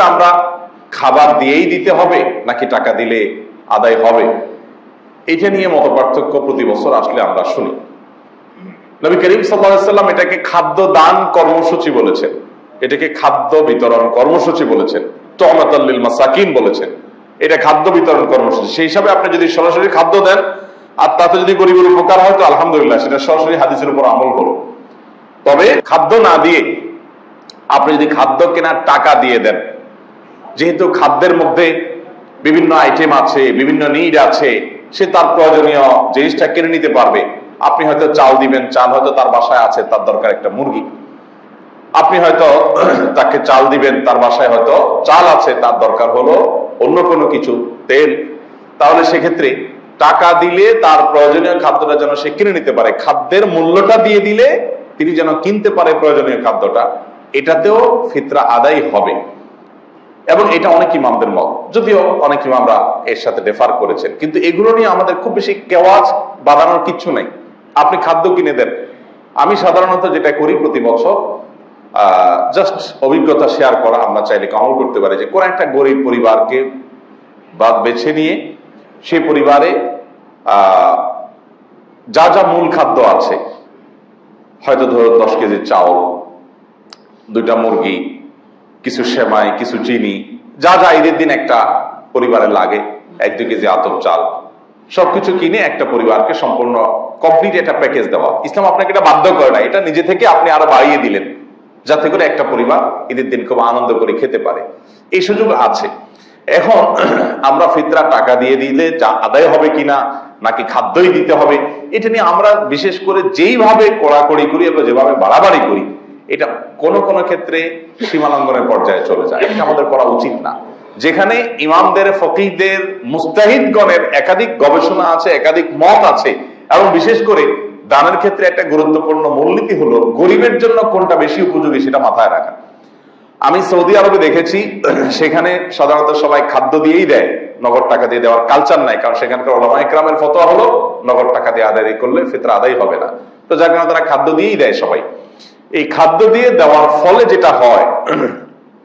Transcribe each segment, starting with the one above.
আমরা খাবার দিয়েই দিতে হবে, নাকি টাকা দিলে আদায় হবে? এটা নিয়ে মত পার্থক্য প্রতি বছর আসলে আমরা শুনি। নবী করিম সাল্লাম এটাকে খাদ্য দান কর্মসূচি বলেছেন। এটাকে খাদ্য বিতরণ কর্মসূচি বলেছেন। তহমাতাল্লিল মাসাকিন বলেছেন। এটা খাদ্য বিতরণ কর্মসূচি। সেই হিসাবে আপনি যদি সরাসরি খাদ্য দেন, আর তাতে যদি গরিবের উপকার হয়, তো আলহামদুলিল্লাহ, সেটা সরাসরি হাদিসের উপর আমল হলো। তবে খাদ্য না দিয়ে আপনি যদি খাদ্য কেনার টাকা দিয়ে দেন যেহেতু খাদ্যের মধ্যে বিভিন্ন আইটেম আছে, বিভিন্ন নিড আছে, সে তার প্রয়োজনীয় জিনিসটা কিনে নিতে পারবে। আপনি হয়তো চাল দিবেন, চাল হয়তো তার বাসায় আছে, তার দরকার একটা মুরগি। আপনি হয়তো তাকে চাল দিবেন, তার বাসায় হয়তো চাল আছে, তার দরকার হলো অন্য কোনো কিছু, তেল। তাহলে সেক্ষেত্রে টাকা দিলে তার প্রয়োজনীয় খাদ্যটা যেন সে কিনে নিতে পারে। খাদ্যের মূল্যটা দিয়ে দিলে তিনি যেন কিনতে পারে প্রয়োজনীয় খাদ্যটা, এটাতেও ফিতরা আদায় হবে। এবং এটা অনেক ইমামদের মত। যদিও অনেক ইমামরা এর সাথে ডেফার করেছেন। কিন্তু এগুলো নিয়ে আমাদের খুব বেশি কেওয়াজ বাঁধানোর কিচ্ছু নেই। আপনি খাদ্য কিনে দেন। আমি সাধারণত যেটা করি প্রতি বছর জাস্ট অভিজ্ঞতা শেয়ার করা। আমরা চাইলে কমল করতে পারি যে, কোন একটা গরিব পরিবারকে বাদ বেছে নিয়ে সেই পরিবারে যা যা মূল খাদ্য আছে, হয়তো ধরো দশ কেজি চাউল, দুইটা মুরগি কিছু সেমাই, কিছু চিনি, যা যা ঈদের দিন একটা পরিবারে লাগে এক দুই কেজি আতপ চাল, সবকিছু কিনে একটা পরিবারকে সম্পূর্ণ কমপ্লিট একটা প্যাকেজ দেওয়া। ইসলাম আপনাকে এটা বাধ্য করে না এটা নিজে থেকে আপনি আরও বাড়িয়ে দিলেন, যাতে করে একটা পরিবার ঈদের দিন খুব আনন্দ করে খেতে পারে। এই সুযোগ আছে। এখন আমরা ফিতরা টাকা দিয়ে দিলে যা আদায় হবে কিনা, নাকি খাদ্যই দিতে হবে, এটা নিয়ে আমরা বিশেষ করে যেইভাবে কড়াকড়ি করি এবং যেভাবে বাড়াবাড়ি করি এটা কোন কোন ক্ষেত্রে সীমালঙ্ঘনের পর্যায়ে চলে যায়। এটা আমাদের করা উচিত না। যেখানে ইমামদের, ফকিহদের, মুস্তাহিদগণের একাধিক গবেষণা আছে, একাধিক মত আছে, এবং বিশেষ করে দানের ক্ষেত্রে একটা গুরুত্বপূর্ণ মূলনীতি হলো গরিবের জন্য কোনটা বেশি উপযোগী সেটা মাথায় রাখা। আমি সৌদি আরবে দেখেছি, সেখানে সাধারণত সবাই খাদ্য দিয়েই দেয়, নগদ টাকা দিয়ে দেওয়ার কালচার নাই, কারণ সেখানকার ওলামা ইকরামের ফতোয়া হলো, নগদ টাকা দিয়ে আদায় করলে ফিতরা আদায় হবে না। তো যার কারণে তারা খাদ্য দিয়েই দেয় সবাই। এই খাদ্য দিয়ে দেওয়ার ফলে যেটা হয়,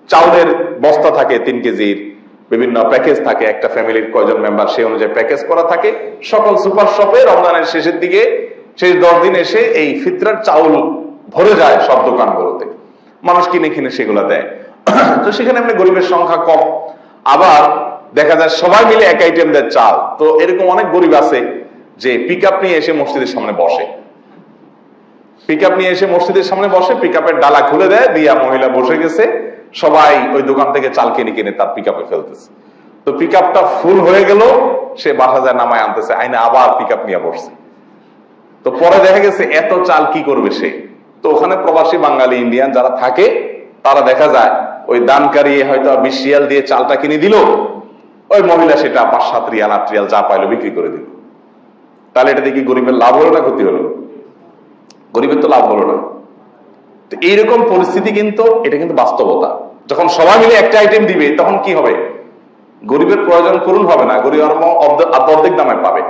চাউলের বস্তা থাকে তিন কেজির বিভিন্ন প্যাকেজ থাকে, একটা ফ্যামিলির কয়জন মেম্বার সেই অনুযায়ী প্যাকেজ করা থাকে। সকল সুপার শপে রমজানের শেষের দিকে, শেষ দশ দিন এসে এই ফিতরার চাউল ভরে যায় সব দোকানগুলোতে। মানুষ কিনে কিনে সেগুলো দেয়। তো সেখানে এমনি গরিবের সংখ্যা কম। আবার দেখা যায় সবাই মিলে এক আইটেম দেয় চাল। তো এরকম অনেক গরিব আছে যে পিক নিয়ে এসে মসজিদের সামনে বসে। পিক নিয়ে এসে মসজিদের সামনে বসে পিক ডালা খুলে দেয়, দিয়া মহিলা বসে গেছে। সবাই ওই দোকান থেকে চাল কিনে কিনে তার পিক ফেলতেছে। তো পিক ফুল হয়ে গেল, সে বাসা যায় নামায় আনতেছে, আইনে আবার পিক নিয়ে বসছে। তো পরে দেখা গেছে, এত চাল কি করবে সে? তো ওখানে প্রবাসী বাঙালি ইন্ডিয়ান যারা থাকে, তারা দেখা যায়, ওই দানকারী হয়তো বিশ রিয়াল দিয়ে চালটা কিনে দিল, ওই মহিলা সেটা পাঁচ, সাত রিয়াল, আট রিয়াল যা পাইলো বিক্রি করে দিল। তাহলে এটা দেখি গরিবের লাভ হলো না ক্ষতি হলো? গরিবের তো লাভ হলো না। তো এইরকম পরিস্থিতি কিন্তু, এটা কিন্তু বাস্তবতা। যখন সবাই মিলে একটা আইটেম দিবে, তখন কি হবে? গরিবের প্রয়োজন পূরণ হবে না, গরিব অর্ধেক দামে পাবে।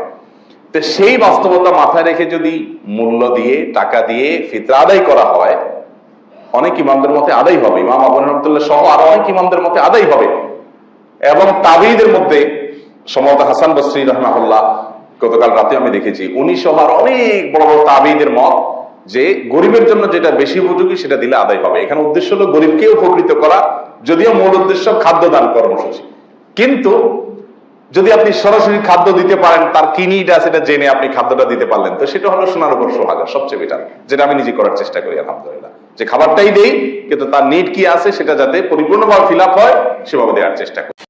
তো সেই বাস্তবতা মাথায় রেখে যদি মূল্য দিয়ে, টাকা দিয়ে ফিতরা আদায় করা হয়, অনেক ইমামদের মতে আদায় হবে। ইমাম আবু রহমতুল্লাহ সহ আরও অনেক ইমামদের মতে আদায় হবে। এবং তাবিদের মধ্যে সম্ভবত হাসান বসরি রহমাহুল্লাহ, গতকাল রাতে আমি দেখেছি, উনি সহ আর অনেক বড় বড় তাবিদের মত যে গরিবের জন্য যেটা বেশি উপযোগী সেটা দিলে আদায় হবে। এখানে উদ্দেশ্য হলো গরিবকে উপকৃত করা, যদিও মূল উদ্দেশ্য খাদ্য দান কর্মসূচি। কিন্তু যদি আপনি সরাসরি খাদ্য দিতে পারেন, তার কি নিড আছে সেটা জেনে আপনি খাদ্যটা দিতে পারলেন, তো সেটা হলো সোনার উপর সোহাগা, সবচেয়ে বেটার যেটা আমি নিজে করার চেষ্টা করি, আলহামদুলিল্লাহ। যে খাবারটাই দেই, কিন্তু তার নিড কি আছে সেটা যাতে পরিপূর্ণভাবে ফিল আপ হয়, সেভাবে দেওয়ার চেষ্টা করি।